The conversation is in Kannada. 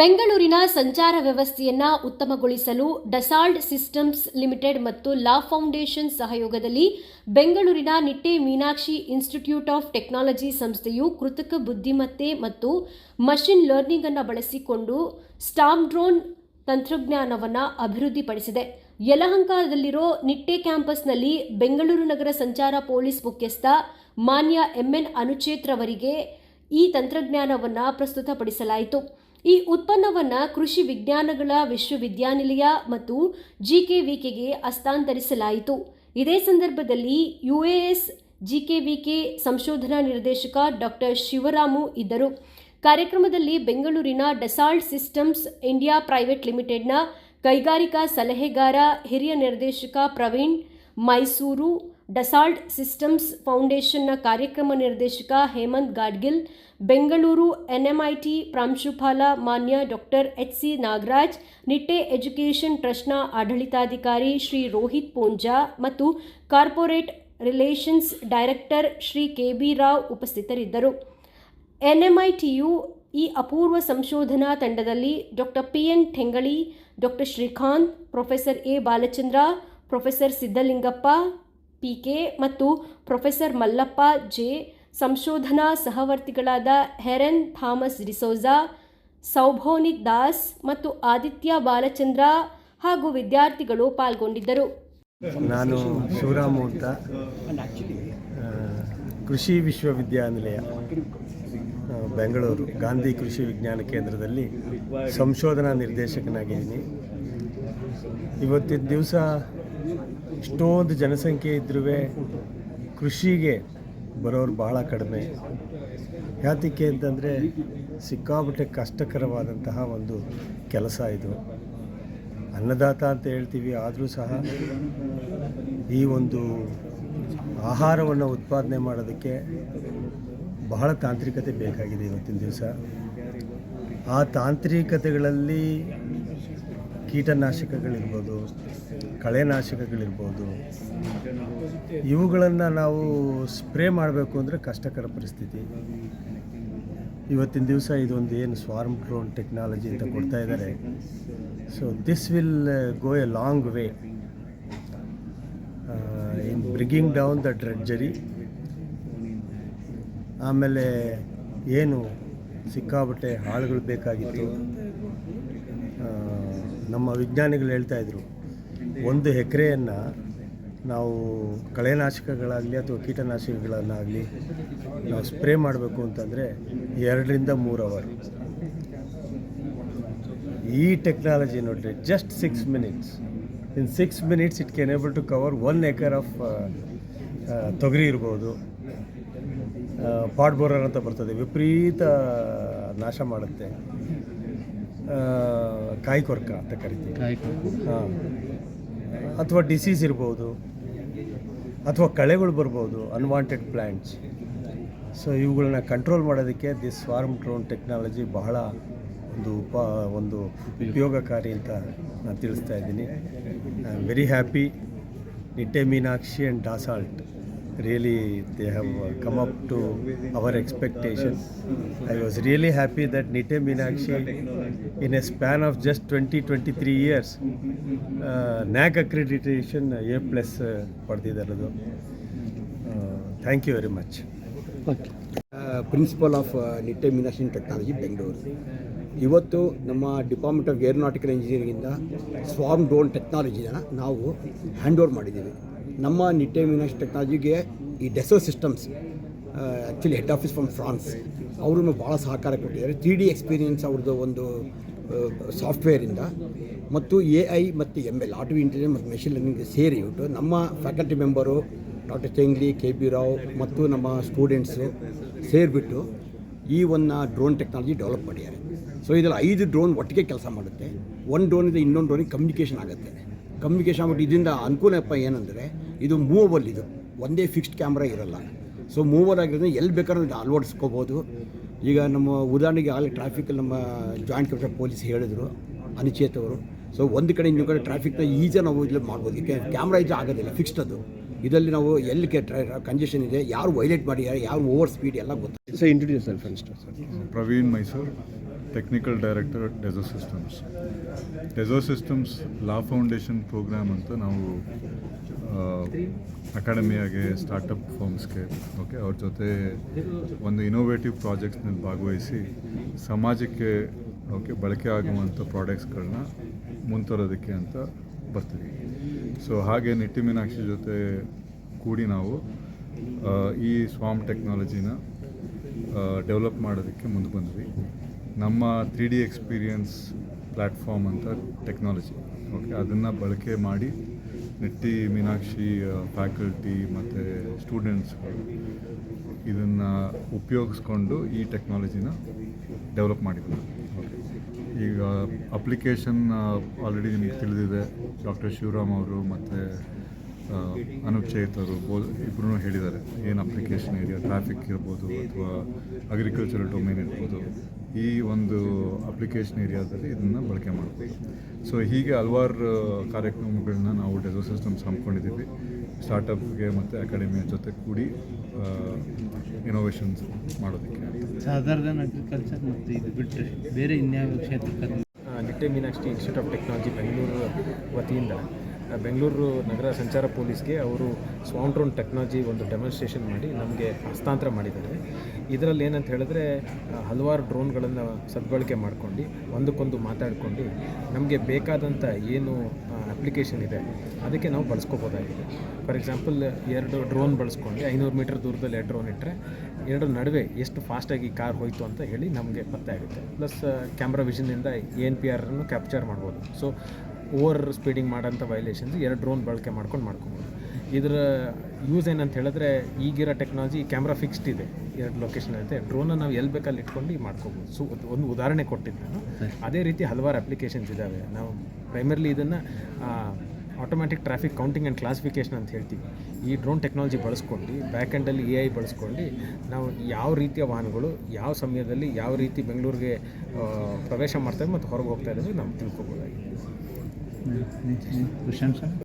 ಬೆಂಗಳೂರಿನ ಸಂಚಾರ ವ್ಯವಸ್ಥೆಯನ್ನು ಉತ್ತಮಗೊಳಿಸಲು ಡಸಾಲ್ಡ್ ಸಿಸ್ಟಮ್ಸ್ ಲಿಮಿಟೆಡ್ ಮತ್ತು ಲಾ ಫೌಂಡೇಶನ್ ಸಹಯೋಗದಲ್ಲಿ ಬೆಂಗಳೂರಿನ Nitte Meenakshi institute of technology ಸಂಸ್ಥೆಯು ಕೃತಕ ಬುದ್ಧಿಮತ್ತೆ ಮತ್ತು ಮಷಿನ್ ಲರ್ನಿಂಗ್ ಅನ್ನು ಬಳಸಿಕೊಂಡು ಸ್ಟಾಮ್ ಡ್ರೋನ್ ತಂತ್ರಜ್ಞಾನವನ್ನು ಅಭಿವೃದ್ಧಿಪಡಿಸಿದೆ. ಯಲಹಂಕದಲ್ಲಿರೋ ನಿಟ್ಟೆ ಕ್ಯಾಂಪಸ್ನಲ್ಲಿ ಬೆಂಗಳೂರು ನಗರ ಸಂಚಾರ ಪೊಲೀಸ್ ಮುಖ್ಯಸ್ಥ ಮಾನ್ಯ ಎಂಎನ್ ಅನುಚೇತ್ರವರಿಗೆ ಈ ತಂತ್ರಜ್ಞಾನವನ್ನು ಪ್ರಸ್ತುತಪಡಿಸಲಾಯಿತು. ಈ ಉತ್ಪನ್ನವನ್ನು ಕೃಷಿ ವಿಜ್ಞಾನಗಳ ವಿಶ್ವವಿದ್ಯಾನಿಲಯ ಮತ್ತು ಜಿಕೆವಿಕೆಗೆ ಹಸ್ತಾಂತರಿಸಲಾಯಿತು. ಇದೇ ಸಂದರ್ಭದಲ್ಲಿ ಯುಎಎಸ್ ಜಿಕೆವಿಕೆ ಸಂಶೋಧನಾ ನಿರ್ದೇಶಕ ಡಾಕ್ಟರ್ ಶಿವರಾಮು ಇದ್ದರು. ಕಾರ್ಯಕ್ರಮದಲ್ಲಿ ಬೆಂಗಳೂರಿನ ಡೆಸಾಲ್ಟ್ ಸಿಸ್ಟಮ್ಸ್ ಇಂಡಿಯಾ ಪ್ರೈವೇಟ್ ಲಿಮಿಟೆಡ್ನ ಕೈಗಾರಿಕಾ ಸಲಹೆಗಾರ, ಹಿರಿಯ ನಿರ್ದೇಶಕ ಪ್ರವೀಣ್ ಮೈಸೂರು ಡಸಾಲ್ಟ್ ಸಿಸ್ಟಮ್ಸ್ ಫೌಂಡೇಶನ್ನ ಕಾರ್ಯಕ್ರಮ ನಿರ್ದೇಶಕ ಹೇಮಂತ್ ಗಾಡ್ಗಿಲ್, ಬೆಂಗಳೂರು ಎನ್ಎಂಐಟಿ ಪ್ರಾಂಶುಪಾಲ ಮಾನ್ಯ doctor H C Nagaraj, Nitte education ಟ್ರಸ್ಟ್ನ ಆಡಳಿತಾಧಿಕಾರಿ ಶ್ರೀ ರೋಹಿತ್ ಪೂಂಜಾ ಮತ್ತು corporate relations director Shri K B Rao ಉಪಸ್ಥಿತರಿದ್ದರು. ಎನ್ಎಂಐಟಿಯು ಈ ಅಪೂರ್ವ ಸಂಶೋಧನಾ ತಂಡದಲ್ಲಿ doctor P N Thengali, doctor Srikanth, professor A Balachandra, professor Siddalingappa PK ಮತ್ತು ಪ್ರೊಫೆಸರ್ ಮಲ್ಲಪ್ಪ ಜೆ. ಸಂಶೋಧನಾ ಸಹವರ್ತಿಗಳಾದ ಹೆರೆನ್ ಥಾಮಸ್ ಡಿಸೋಜಾ ಸೌಭೋನಿಕ್ ದಾಸ್ ಮತ್ತು ಆದಿತ್ಯ ಬಾಲಚಂದ್ರ ಹಾಗೂ ವಿದ್ಯಾರ್ಥಿಗಳು ಪಾಲ್ಗೊಂಡಿದ್ದರು. ನಾನು ಶಿವರಾಮು ಅಂತ. ಆ, ಕೃಷಿ ವಿಶ್ವವಿದ್ಯಾನಿಲಯ ಬೆಂಗಳೂರು ಗಾಂಧಿ ಕೃಷಿ ವಿಜ್ಞಾನ ಕೇಂದ್ರದಲ್ಲಿ ಸಂಶೋಧನಾ ನಿರ್ದೇಶಕನಾಗಿದ್ದೀನಿ. ಇವತ್ತಿನ ದಿವಸ ಇಷ್ಟೊಂದು ಜನಸಂಖ್ಯೆ ಇದ್ರೂ ಕೃಷಿಗೆ ಬರೋರು ಬಹಳ ಕಡಿಮೆ. ಯಾತಕ್ಕೆ ಅಂತಂದರೆ ಸಿಕ್ಕಾಪಟ್ಟೆ ಕಷ್ಟಕರವಾದಂತಹ ಒಂದು ಕೆಲಸ ಇದು. ಅನ್ನದಾತ ಅಂತ ಹೇಳ್ತೀವಿ, ಆದರೂ ಸಹ ಈ ಒಂದು ಆಹಾರವನ್ನು ಉತ್ಪಾದನೆ ಮಾಡೋದಕ್ಕೆ ಬಹಳ ತಾಂತ್ರಿಕತೆ ಬೇಕಾಗಿದೆ ಇವತ್ತಿನ ದಿವಸ. ಆ ತಾಂತ್ರಿಕತೆಗಳಲ್ಲಿ ಕೀಟನಾಶಕಗಳಿರ್ಬೋದು ಕಳೆನಾಶಕಗಳಿರ್ಬೋದು. ಇವುಗಳನ್ನು ನಾವು ಸ್ಪ್ರೇ ಮಾಡಬೇಕು ಅಂದರೆ ಕಷ್ಟಕರ ಪರಿಸ್ಥಿತಿ. ಇವತ್ತಿನ ದಿವಸ ಇದೊಂದು ಏನು ಸ್ವಾರ್ಮ್ ಡ್ರೋನ್ ಟೆಕ್ನಾಲಜಿ ಅಂತ ಕೊಡ್ತಾ ಇದ್ದಾರೆ. So this will go a long way in bringing down the drudgery ಆಮೇಲೆ ಏನು ಸಿಕ್ಕಾಬಟ್ಟೆ ಹಾಳುಗಳು ಬೇಕಾಗಿತ್ತು. ನಮ್ಮ ವಿಜ್ಞಾನಿಗಳು ಹೇಳ್ತಾ ಇದ್ರು ಒಂದು ಎಕರೆಯನ್ನು ನಾವು ಕಳೆನಾಶಕಗಳಾಗಲಿ ಅಥವಾ ಕೀಟನಾಶಕಗಳನ್ನಾಗಲಿ ನಾವು ಸ್ಪ್ರೇ ಮಾಡಬೇಕು ಅಂತಂದರೆ ಎರಡರಿಂದ ಮೂರು ಅವರ್. ಈ ಟೆಕ್ನಾಲಜಿ ನೋಡಿರಿ just six minutes in six minutes it can able to cover one acre of ತೊಗರಿ ಇರ್ಬೋದು. ಪಾಟ್ ಬೋರರ್ ಅಂತ ಬರ್ತದೆ ವಿಪರೀತ ನಾಶ ಮಾಡುತ್ತೆ. ಕಾಯಿ ಕೊರಕ ಅಂತ ಕರಿತೀವಿ. ಹಾಂ. ಅಥವಾ ಡಿಸೀಸ್ ಇರ್ಬೋದು, ಅಥವಾ ಕಳೆಗಳು ಬರ್ಬೋದು ಅನ್ವಾಂಟೆಡ್ ಪ್ಲ್ಯಾಂಟ್ಸ್ ಸೊ ಇವುಗಳನ್ನ ಕಂಟ್ರೋಲ್ ಮಾಡೋದಕ್ಕೆ ದಿಸ್ ಫಾರ್ಮ್ ಡ್ರೋನ್ ಟೆಕ್ನಾಲಜಿ ಬಹಳ ಒಂದು ಉಪ, ಒಂದು ಉಪಯೋಗಕಾರಿ ಅಂತ ನಾನು ತಿಳಿಸ್ತಾ ಇದ್ದೀನಿ. I am very happy Nitte Meenakshi and Dassault really they have come up to our expectation I was really happy that Nitte Meenakshi in a span of just twenty twenty three years NAAC accreditation A plus ಪಡೆದಿದ್ದಾರದು. Thank you very much principal of Nitte Meenakshi technology Bengaluru ಇವತ್ತು ನಮ್ಮ ಡಿಪಾರ್ಟ್ಮೆಂಟ್ ಆಫ್ ಏರೋನಾಟಿಕಲ್ ಇಂಜಿನಿಯರಿಂಗಿಂದ ಸ್ವಾಮ್ ಡ್ರೋನ್ ಟೆಕ್ನಾಲಜಿನ ನಾವು ಹ್ಯಾಂಡ್ ಓವರ್ ಮಾಡಿದ್ದೀವಿ. ನಮ್ಮ ನಿಟ್ಟೆ ಮೀನಾಕ್ಷಿ ಟೆಕ್ನಾಲಜಿಗೆ ಈ Dassault systems actually head office from France ಅವರು ಭಾಳ ಸಹಕಾರ ಕೊಟ್ಟಿದ್ದಾರೆ. ತ್ರೀ ಡಿ ಎಕ್ಸ್ಪೀರಿಯನ್ಸ್ ಅವ್ರದ್ದು ಒಂದು ಸಾಫ್ಟ್ವೇರಿಂದ ಮತ್ತು ಎ ಐ ಮತ್ತು ಎಂ ಎಲ್ ಆರ್ಟಿಫಿ ಇಂಟೆಲಿಜೆನ್ಸ್ ಮತ್ತು ಮೆಷಿನ್ ಲರ್ನಿಂಗ್ ಸೇರಿಬಿಟ್ಟು ನಮ್ಮ faculty member doctor Chengli K B Rao ಮತ್ತು ನಮ್ಮ ಸ್ಟೂಡೆಂಟ್ಸು ಸೇರಿಬಿಟ್ಟು ಈ ಒಂದು ಡ್ರೋನ್ ಟೆಕ್ನಾಲಜಿ ಡೆವಲಪ್ ಮಾಡಿದ್ದಾರೆ. ಸೊ ಇದರಲ್ಲಿ ಐದು ಡ್ರೋನ್ ಒಟ್ಟಿಗೆ ಕೆಲಸ ಮಾಡುತ್ತೆ. ಒಂದು ಡ್ರೋನಿಂದ ಇನ್ನೊಂದು ಡ್ರೋನಿಗೆ ಕಮ್ಯುನಿಕೇಷನ್ ಆಗುತ್ತೆ. ಕಮ್ಯುನಿಕೇಷನ್ ಬಟ್ ಇದರಿಂದ ಅನುಕೂಲಪ್ಪ ಏನಂದರೆ ಇದು ಮೂವಬಲ್ ಇದು. ಒಂದೇ ಫಿಕ್ಸ್ಡ್ ಕ್ಯಾಮ್ರಾ ಇರಲ್ಲ. ಸೊ ಮೂವಲ್ ಆಗಿರೋದ್ರಿಂದ ಎಲ್ಲಿ ಬೇಕಾದ್ರೂ ಇದು ಅಳವಡಿಸ್ಕೋಬೋದು. ಈಗ ನಮ್ಮ ಉದಾಹರಣೆಗೆ ಆಗಲೇ ಟ್ರಾಫಿಕ್ ನಮ್ಮ ಜಾಯಿಂಟ್ ಕಮಿಷನರ್ ಪೊಲೀಸ್ ಹೇಳಿದರು ಅನಿಚೇತ್ ಅವರು. ಸೊ ಒಂದು ಕಡೆ ಇನ್ನೊಂದು ಕಡೆ ಟ್ರಾಫಿಕ್ನ ಈಜಿ ನಾವು ಇಲ್ಲಿ ಮಾಡ್ಬೋದು. ಈಗ ಕ್ಯಾಮ್ರಾ ಇದು ಆಗೋದಿಲ್ಲ ಫಿಕ್ಸ್ಡ್ ಅದು. ಇದರಲ್ಲಿ ನಾವು ಎಲ್ಲಿ ಕಂಜೆಷನ್ ಇದೆ ಯಾರು ವೈಲೇಟ್ ಮಾಡಿದ್ದಾರೆ ಯಾರು ಓವರ್ ಸ್ಪೀಡ್ ಎಲ್ಲ ಗೊತ್ತಾಗುತ್ತೆ so introduce technical director Dassault systems Dassault systems la foundation program ಅಂತ ನಾವು ಅಕಾಡೆಮಿಯಾಗೆ ಸ್ಟಾರ್ಟಪ್ ಫರ್ಮ್ಸ್ಗೆ ಓಕೆ ಅವ್ರ ಜೊತೆ ಒಂದು ಇನೋವೇಟಿವ್ ಪ್ರಾಜೆಕ್ಟ್ಸ್ನಲ್ಲಿ ಭಾಗವಹಿಸಿ ಸಮಾಜಕ್ಕೆ ಓಕೆ ಬಳಕೆ ಆಗುವಂಥ ಪ್ರಾಡಕ್ಟ್ಸ್ಗಳನ್ನ ಮುಂತರೋದಕ್ಕೆ ಅಂತ ಬರ್ತೀವಿ. ಸೊ ಹಾಗೆ ನಿಟ್ಟಿ ಮೀನಾಕ್ಷಿ ಜೊತೆ ಕೂಡಿ ನಾವು ಈ ಸ್ವಾಮ್ ಟೆಕ್ನಾಲಜಿನ ಡೆವಲಪ್ ಮಾಡೋದಕ್ಕೆ ಮುಂದೆ ಬಂದ್ವಿ. ನಮ್ಮ ತ್ರೀ ಡಿ ಎಕ್ಸ್ಪೀರಿಯನ್ಸ್ ಪ್ಲ್ಯಾಟ್ಫಾರ್ಮ್ ಅಂತ ಟೆಕ್ನಾಲಜಿ ಓಕೆ ಅದನ್ನು ಬಳಕೆ ಮಾಡಿ ನೆಟ್ಟಿ, ಮೀನಾಕ್ಷಿ ಫ್ಯಾಕಲ್ಟಿ ಮತ್ತು ಸ್ಟೂಡೆಂಟ್ಸ್ಗಳು ಇದನ್ನು ಉಪಯೋಗಿಸ್ಕೊಂಡು ಈ ಟೆಕ್ನಾಲಜಿನ ಡೆವಲಪ್ ಮಾಡಿದ್ರು ಓಕೆ ಈಗ ಅಪ್ಲಿಕೇಶನ್ ಆಲ್ರೆಡಿ ನಿಮಗೆ ತಿಳಿದಿದೆ. ಡಾಕ್ಟರ್ ಶಿವರಾಮ್ ಅವರು ಮತ್ತು ಅನೂಪ್ ಚೇತ್ ಅವರು ಬೋ ಇಬ್ಬರೂ ಹೇಳಿದ್ದಾರೆ. ಏನು ಅಪ್ಲಿಕೇಶನ್ ಏರಿಯಾ ಟ್ರಾಫಿಕ್ ಇರ್ಬೋದು ಅಥವಾ ಅಗ್ರಿಕಲ್ಚರಲ್ ಡೊಮೇನ್ ಇರ್ಬೋದು. ಈ ಒಂದು ಅಪ್ಲಿಕೇಶನ್ ಏರಿಯಾದಲ್ಲಿ ಇದನ್ನು ಬಳಕೆ ಮಾಡ್ತೀವಿ. ಸೊ ಹೀಗೆ ಹಲವಾರು ಕಾರ್ಯಕ್ರಮಗಳನ್ನ ನಾವು ಡೆಸೋ ಸಿಸ್ಟಮ್ಸ್ ಹಮ್ಮಿಕೊಂಡಿದ್ದೀವಿ. ಸ್ಟಾರ್ಟಪ್ಗೆ ಮತ್ತು ಅಕಾಡೆಮಿಯ ಜೊತೆ ಕೂಡಿ ಇನೋವೇಷನ್ಸ್ ಮಾಡೋದಕ್ಕೆ. ಸಾಧಾರಣ ಅಗ್ರಿಕಲ್ಚರ್ ಮತ್ತು ಇದು ಬಿಟ್ಟರೆ ಬೇರೆ ಇನ್ಯಾವ ಕ್ಷೇತ್ರಕ್ಕೆ? ಆ, Nitte Meenakshi institute of technology Bengaluru ವತಿಯಿಂದ ಬೆಂಗಳೂರು ನಗರ ಸಂಚಾರ ಪೊಲೀಸ್ಗೆ ಅವರು ಸ್ವಾಂಟ್ರೋನ್ ಡ್ರೋನ್ ಟೆಕ್ನಾಲಜಿ ಒಂದು ಡೆಮಾನ್ಸ್ಟ್ರೇಷನ್ ಮಾಡಿ ನಮಗೆ ಹಸ್ತಾಂತರ ಮಾಡಿದ್ದಾರೆ. ಇದರಲ್ಲಿ ಏನಂತ ಹೇಳಿದ್ರೆ ಹಲವಾರು ಡ್ರೋನ್ಗಳನ್ನು ಸದ್ಬಳಕೆ ಮಾಡ್ಕೊಂಡು, ಒಂದಕ್ಕೊಂದು ಮಾತಾಡ್ಕೊಂಡು ನಮಗೆ ಬೇಕಾದಂಥ ಏನು ಅಪ್ಲಿಕೇಶನ್ ಇದೆ, ಅದಕ್ಕೆ ನಾವು ಬಳಸ್ಕೋಬೋದಾಗಿದೆ. ಫಾರ್ ಎಕ್ಸಾಂಪಲ್ ಎರಡು ಡ್ರೋನ್ ಬಳಸ್ಕೊಂಡು ಐನೂರು ಮೀಟರ್ ದೂರದಲ್ಲಿ ಎರಡು ಡ್ರೋನ್ ಇಟ್ಟರೆ ಎರಡು ನಡುವೆ ಎಷ್ಟು ಫಾಸ್ಟಾಗಿ ಕಾರ್ ಹೋಯಿತು ಅಂತ ಹೇಳಿ ನಮಗೆ ಪತ್ತೆ ಆಗುತ್ತೆ. ಪ್ಲಸ್ ಕ್ಯಾಮ್ರಾ ವಿಷನ್ನಿಂದ ಎನ್ ಪಿ ಆರನ್ನು ಕ್ಯಾಪ್ಚರ್ ಮಾಡ್ಬೋದು. ಸೊ ಓವರ್ ಸ್ಪೀಡಿಂಗ್ ಮಾಡೋಂಥ ವೈಲೇಷನ್ಸ್ ಎರಡು ಡ್ರೋನ್ ಬಳಕೆ ಮಾಡ್ಕೊಂಡು ಮಾಡ್ಕೊಬೋದು. ಇದರ ಯೂಸ್ ಏನಂತ ಹೇಳಿದ್ರೆ ಈಗಿರೋ ಟೆಕ್ನಾಲಜಿ ಕ್ಯಾಮ್ರಾ ಫಿಕ್ಸ್ಡ್ ಇದೆ. ಎರಡು ಲೊಕೇಶನ್ ಇರುತ್ತೆ ಡ್ರೋನ ನಾವು ಎಲ್ಲಿ ಬೇಕಲ್ಲಿ ಇಟ್ಕೊಂಡು ಮಾಡ್ಕೋಬೋದು. ಸೊ ಒಂದು ಉದಾಹರಣೆ ಕೊಟ್ಟಿದ್ದೆ ನಾನು. ಅದೇ ರೀತಿ ಹಲವಾರು ಅಪ್ಲಿಕೇಶನ್ಸ್ ಇದ್ದಾವೆ ನಾವು ಪ್ರೈಮರ್ಲಿ ಇದನ್ನು automatic traffic counting and classification ಅಂತ ಹೇಳ್ತೀವಿ. ಈ ಡ್ರೋನ್ ಟೆಕ್ನಾಲಜಿ ಬಳಸ್ಕೊಂಡು ಬ್ಯಾಕ್ ಎಂಡಲ್ಲಿ ಎ ಐ ಬಳಸ್ಕೊಂಡು ನಾವು ಯಾವ ರೀತಿಯ ವಾಹನಗಳು ಯಾವ ಸಮಯದಲ್ಲಿ ಯಾವ ರೀತಿ ಬೆಂಗಳೂರಿಗೆ ಪ್ರವೇಶ ಮಾಡ್ತವೆ ಮತ್ತು ಹೊರಗೆ ಹೋಗ್ತಾ ಇರೋದು ನಾವು ತಿಳ್ಕೊಬೋದಾಗಿದೆ ಕ್ವಶನ್ ಸರ್